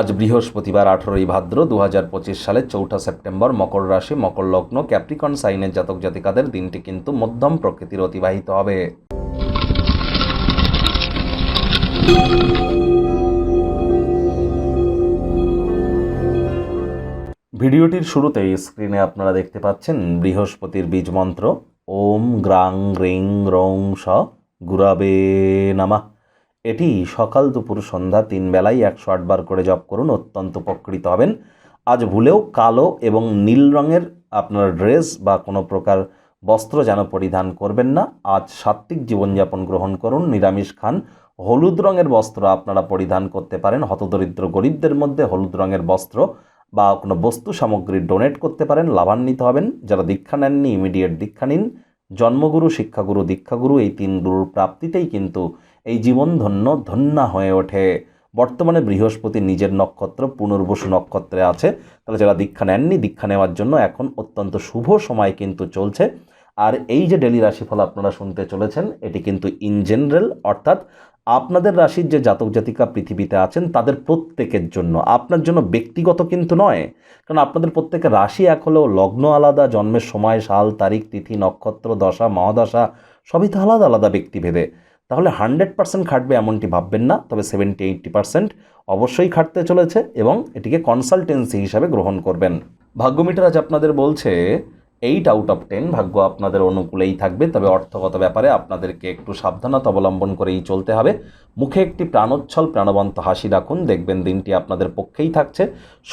আজ বৃহস্পতিবার আঠেরোই ভাদ্র দু হাজার পঁচিশ সালের চৌঠা সেপ্টেম্বর মকর রাশি, মকর লগ্ন, ক্যাপ্রিকন সাইনের জাতক জাতিকাদের দিনটি কিন্তু মধ্যম প্রকৃতির অতিবাহিত হবে। ভিডিওটির শুরুতেই স্ক্রিনে আপনারা দেখতে পাচ্ছেন বৃহস্পতির বীজ মন্ত্র। ওম গ্রাং, রিং, রং, স, গুরাবে, নামা। এটি সকাল দুপুর সন্ধ্যা তিন বেলায় একশো আটবার করে জপ করুন, অত্যন্ত উপকৃত হবেন। আজ ভুলেও কালো এবং নীল রঙের আপনার ড্রেস বা কোনো প্রকার বস্ত্র যেন পরিধান করবেন না। আজ সাত্ত্বিক জীবনযাপন গ্রহণ করুন, নিরামিষ খান। হলুদ রঙের বস্ত্র আপনারা পরিধান করতে পারেন। হতদরিদ্র গরিবদের মধ্যে হলুদ রঙের বস্ত্র বা কোনো বস্তু সামগ্রী ডোনেট করতে পারেন, লাভান্বিত হবেন। যারা দীক্ষা নেননি, ইমিডিয়েট দীক্ষা নিন। জন্মগুরু, শিক্ষাগুরু, দীক্ষাগুরু এই তিন গুরুর প্রাপ্তিতেই কিন্তু এই জীবন ধন্য, ধন্যা হয়ে ওঠে। বর্তমানে বৃহস্পতি নিজের নক্ষত্র, পুনর্বসু নক্ষত্রে আছে। তাহলে যারা দীক্ষা নেননি, দীক্ষা নেওয়ার জন্য এখন অত্যন্ত শুভ সময় কিন্তু চলছে। আর এই যে ডেলি রাশিফল আপনারা শুনতে চলেছেন, এটি কিন্তু ইন জেনারেল অর্থাৎ আপনাদের রাশির যে জাতক জাতিকা পৃথিবীতে আছেন, তাদের প্রত্যেকের জন্য। আপনার জন্য ব্যক্তিগত কিন্তু নয়, কারণ আপনাদের প্রত্যেকের রাশি এক হলেও লগ্ন আলাদা, জন্মের সময়, সাল, তারিখ, তিথি, নক্ষত্র, দশা, মহাদশা, সবই তো আলাদা আলাদা ব্যক্তিভেদে। তাহলে হান্ড্রেড পার্সেন্ট খাটবে এমনটি ভাববেন না, তবে সেভেন্টি এইট্টি পার্সেন্ট অবশ্যই খাটতে চলেছে এবং এটিকে কনসালটেন্সি হিসাবে গ্রহণ করবেন। ভাগ্যমিটার আজ আপনাদের বলছে এইট আউট অফ টেন ভাগ্য আপনাদের অনুকূলেই থাকবে, তবে অর্থগত ব্যাপারে আপনাদেরকে একটু সাবধানতা অবলম্বন করেই চলতে হবে। মুখে একটি প্রাণোচ্ছল, প্রাণবন্ত হাসি রাখুন, দেখবেন দিনটি আপনাদের পক্ষেই থাকছে।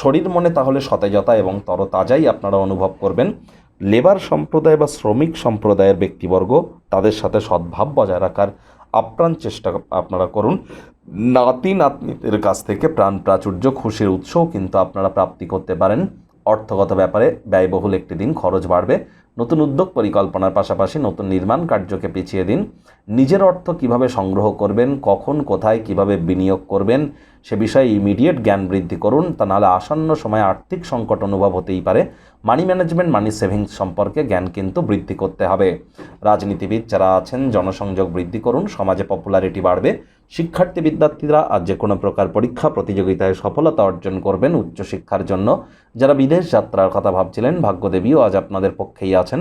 শরীর মনে তাহলে সতেজতা এবং তরতাজাই আপনারা অনুভব করবেন। লেবার সম্প্রদায় বা শ্রমিক সম্প্রদায়ের ব্যক্তিবর্গ, তাদের সাথে সদ্ভাব বজায় রাখার আপ্রাণ চেষ্টা আপনারা করুন। নাতি নাতনিদের কাছ থেকে প্রাণ প্রাচুর্য, খুশির উৎসও কিন্তু আপনারা প্রাপ্তি করতে পারেন। অর্থগত ব্যাপারে ব্যয়বহুল একটি দিন খরচ বাড়বে। নতুন উদ্যোগ পরিকল্পনার পাশাপাশি নতুন নির্মাণ কার্যকে পিছিয়ে দিন। নিজের অর্থ কীভাবে সংগ্রহ করবেন, কখন, কোথায়, কীভাবে বিনিয়োগ করবেন, সে বিষয়ে ইমিডিয়েট জ্ঞান বৃদ্ধি করুন। তা নাহলে আসন্ন সময়ে আর্থিক সংকট অনুভব হতেই পারে। মানি ম্যানেজমেন্ট, মানি সেভিংস সম্পর্কে জ্ঞান কিন্তু বৃদ্ধি করতে হবে। রাজনীতিবিদ যারা আছেন, জনসংযোগ বৃদ্ধি করুন, সমাজে পপুলারিটি বাড়বে। শিক্ষার্থী বিদ্যার্থীরা আজ যে কোনো প্রকার পরীক্ষা, প্রতিযোগিতায় সফলতা অর্জন করবেন উচ্চশিক্ষার জন্য। যারা বিদেশ যাত্রার কথা ভাবছিলেন, ভাগ্যদেবীও আজ আপনাদের পক্ষেই আছেন।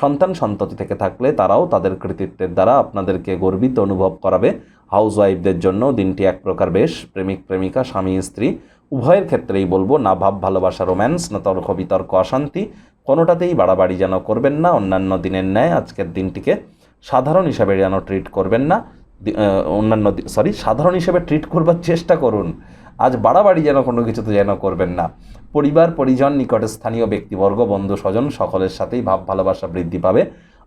সন্তান সন্ততি থেকে থাকলে তারাও তাদের কৃতিত্বের দ্বারা আপনাদেরকে গর্বিত অনুভব করাবে। হাউস ওয়াইফদের জন্য দিনটি এক প্রকার বেশ, প্রেমিক, প্রেমিকা, স্বামী, স্ত্রী। উভয়ের ক্ষেত্রেই বলব, না ভাব, ভালোবাসা, রোম্যান্স, না তর্ক, বিতর্ক, অশান্তি, কোনোটাতেই বাড়াবাড়ি যেন করবেন না। অন্যান্য দিনের ন্যায় আজকের দিনটিকে সাধারণ হিসাবে যেন ট্রিট করবেন না। অন্যান্য সরি সাধারণ হিসেবে ট্রিট করবার চেষ্টা করুন। আজ বাড়াবাড়ি যেন কোনো কিছুতে যেন করবেন না। পরিবার, পরিজন, নিকটে স্থানীয় ব্যক্তিবর্গ, বন্ধু, স্বজন সকলের সাথেই ভাব, ভালোবাসা বৃদ্ধি পাবে।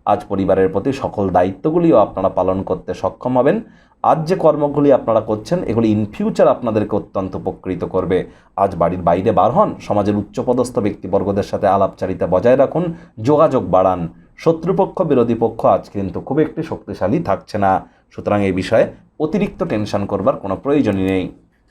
আজ পরিবারের প্রতি সকল দায়িত্বগুলিও আপনারা পালন করতে সক্ষম হবেন। আজ যে কর্মগুলি আপনারা করছেন, এগুলি ইন ফিউচার আপনাদেরকে অত্যন্ত উপকৃত করবে। আজ বাড়ির বাইরে বার হন, সমাজের উচ্চপদস্থ ব্যক্তিবর্গদের সাথে আলাপচারিতা বজায় রাখুন, যোগাযোগ বাড়ান। শত্রুপক্ষ, বিরোধী পক্ষ আজ কিন্তু খুব একটি শক্তিশালী থাকছে না। সুতরাং এই বিষয়ে অতিরিক্ত টেনশন করবার কোনো প্রয়োজনই নেই।